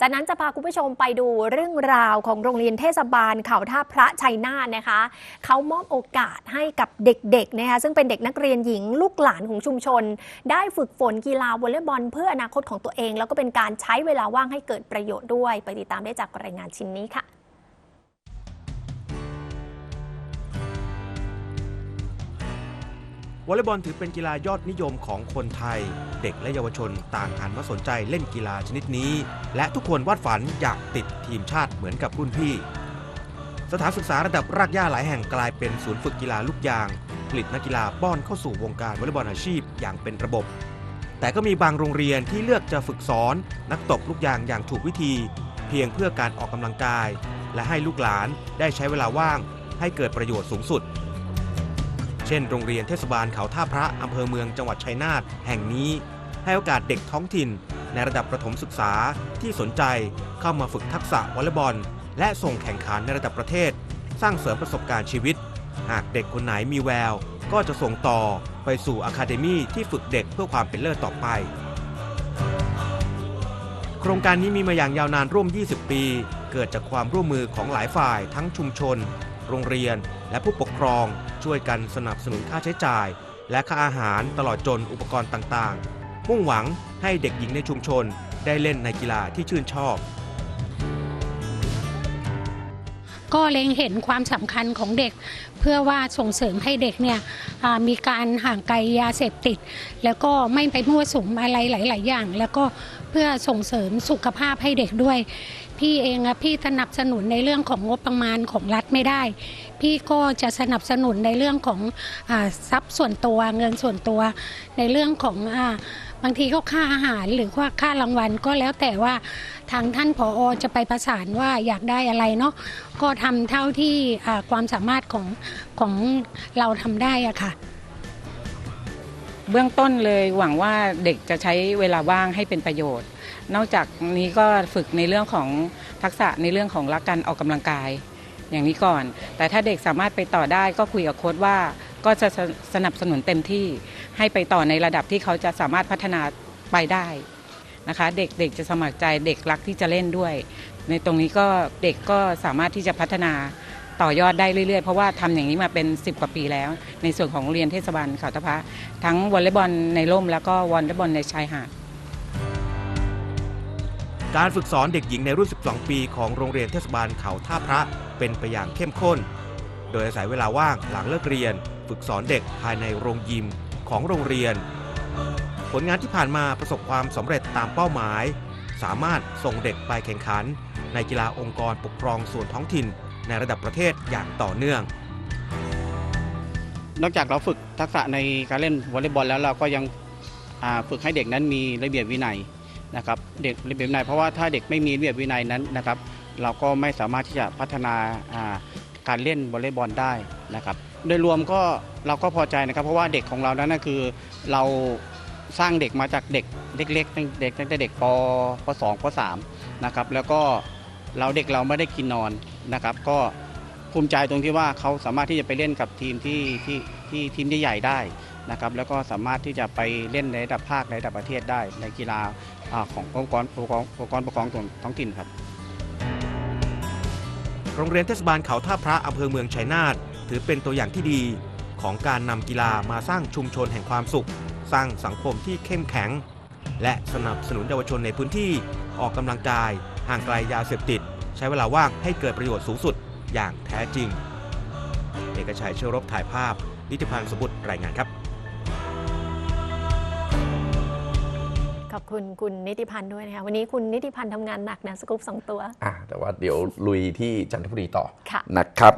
จากนั้นจะพาคุณผู้ชมไปดูเรื่องราวของโรงเรียนเทศบาลเขาท่าพระชัยนาทนะคะ เขามอบโอกาสให้กับเด็กๆนะคะซึ่งเป็นเด็กนักเรียนหญิงลูกหลานของชุมชน ได้ฝึกฝนกีฬาวอลเลย์บอลเพื่ออนาคตของตัวเอง แล้วก็เป็นการใช้เวลาว่างให้เกิดประโยชน์ด้วย ไปติดตามได้จากรายงานชิ้นนี้ค่ะ วอลเลย์บอลถือเป็นกีฬายอดนิยมของคนไทย เด็กและเยาวชนต่างหันมาสนใจเล่นกีฬาชนิดนี้ และทุกคนวาดฝันอยากติดทีมชาติเหมือนกับรุ่นพี่ สถานศึกษาระดับรากหญ้าหลายแห่งกลายเป็นศูนย์ฝึกกีฬาลูกยาง ผลิตนักกีฬาป้อนเข้าสู่วงการวอลเลย์บอลอาชีพอย่างเป็นระบบ แต่ก็มีบางโรงเรียนที่เลือกจะฝึกสอน นักตบลูกยางอย่างถูกวิธี เพียงเพื่อการออกกำลังกาย และให้ลูกหลานได้ใช้เวลาว่าง ให้เกิดประโยชน์สูงสุด เช่นโรงเรียนเทศบาลเขาท่าพระอำเภอเมืองจังหวัดชัยนาทแห่งนี้ ให้โอกาสเด็กท้องถิ่น ในระดับประถมศึกษาที่สนใจเข้ามาฝึกทักษะวอลเลย์บอล และส่งแข่งขันในระดับประเทศ สร้างเสริมประสบการณ์ชีวิต หากเด็กคนไหนมีแวว ก็จะส่งต่อไปสู่อะคาเดมี่ที่ฝึกเด็กเพื่อความเป็นเลิศต่อไป โครงการนี้มีมาอย่างยาวนานร่วม 20 ปี เกิดจากความร่วมมือของหลายฝ่ายทั้งชุมชน โรงเรียน และผู้ปกครองช่วยกันสนับสนุนค่าใช้จ่าย และค่าอาหารตลอดจนอุปกรณ์ต่างๆ มุ่งหวังให้เด็กหญิงในชุมชนได้เล่นในกีฬาที่ชื่นชอบ ก็เล็งเห็นความสำคัญของเด็ก เพื่อว่าส่งเสริมให้เด็กเนี่ยมีการห่างไกลยาเสพติด แล้วก็ไม่ไปมั่วสุมอะไรหลาย ๆ อย่าง แล้วก็เพื่อส่งเสริมสุขภาพให้เด็กด้วย พี่เองอะพี่สนับสนุนในเรื่องของงบประมาณของรัฐไม่ได้ พี่ก็จะสนับสนุนในเรื่องของอทรัพย์ส่วนตัวเงินส่วนตัว ในเรื่องของอบางทีก็ค่าอาหารหรือว่าค่ารางวัลก็แล้วแต่ว่าทางท่านผอจะไปประสานว่าอยากได้อะไรเนาะก็ทำเท่าที่ความสามารถของของเราทำได้อะค่ะ เบื้องต้นเลยหวังว่าเด็กจะใช้เวลาว่างให้เป็นประโยชน์ นอกจากนี้ก็ฝึกในเรื่องของทักษะในเรื่องของรักการออกกำลังกาย อย่างนี้ก่อน แต่ถ้าเด็กสามารถไปต่อได้ก็คุยกับโค้ชว่าก็จะสสนับสนุนเต็มที่ให้ไปต่อในระดับที่เขาจะสามารถพัฒนาไปได้นะคะ เด็กเด็กจะสมัครใจเด็กรักที่จะเล่นด้วย ในตรงนี้ก็เด็กก็สามารถที่จะพัฒนา ต่อยอดได้เรื่อยๆ เพราะว่าทำอย่างนี้มาเป็น 10 กว่าปีแล้ว ในส่วนของโรงเรียนเทศบาลเขาตะพะทั้งวอลเลย์บอลในร่มแล้วก็วอลเลย์บอลในชายหาดการฝึกสอนเด็กหญิงในรุ่น 12 ปีของโรงเรียนเทศบาลเขาท่าพระเป็นไปอย่างเข้มข้น โดยอาศัยเวลาว่างหลังเลิกเรียน ฝึกสอนเด็กภายในโรงยิมของโรงเรียน ผลงานที่ผ่านมาประสบความสำเร็จตามเป้าหมาย สามารถส่งเด็กไปแข่งขัน ในกีฬาองค์กรปกครองส่วนท้องถิ่น ในระดับประเทศอย่างต่อเนื่อง นอกจากเราฝึกทักษะในการเล่นวอลเลย์บอลแล้วเราก็ยังฝึกให้เด็กนั้นมีระเบียบวินัยนะครับเด็กระเบียบวินัยเพราะว่าถ้าเด็กไม่มีระเบียบวินัยนั้นนะครับ เราก็ไม่สามารถที่จะพัฒนาอ่าการเล่นวอลเลย์บอลได้นะครับ โดยรวมก็เราก็พอใจนะครับ เพราะว่าเด็กของเรานั้นนะคือเราสร้างเด็กมาจากเด็กเล็กๆตั้งเด็กตั้งแต่เด็กปปสองปสามนะครับแล้วก็เราเด็กเราไม่ได้กินนอน นะครับ ก็ภูมิใจตรงที่ว่าเขาสามารถที่จะไปเล่นกับทีมที่ที่ที่ทีมใหญ่ๆได้นะครับ แล้วก็สามารถที่จะไปเล่นในระดับภาคในระดับประเทศได้ ในกีฬาขององค์กรปกครององค์กรปกครองส่วนท้องถิ่นครับ โรงเรียนเทศบาลเขาท่าพระอำเภอเมืองชัยนาทถือเป็นตัวอย่างที่ดีของการนำกีฬามาสร้างชุมชนแห่งความสุข สร้างสังคมที่เข้มแข็ง และสนับสนุนเยาวชนในพื้นที่ออกกำลังกายห่างไกลยาเสพติด ใช้เวลาว่างให้เกิดประโยชน์สูงสุดอย่างแท้จริง เอกชัยเชื้อรบถ่ายภาพ นิติพันธ์สมบุตรรายงานครับขอบคุณคุณนิติพันธ์ด้วยนะคะวันนี้คุณนิติพันธ์ทำงานหนักนะสกู๊ปสองตัวอะแต่ว่าเดี๋ยวลุยที่จันทบุรีต่อค่ะนะครับ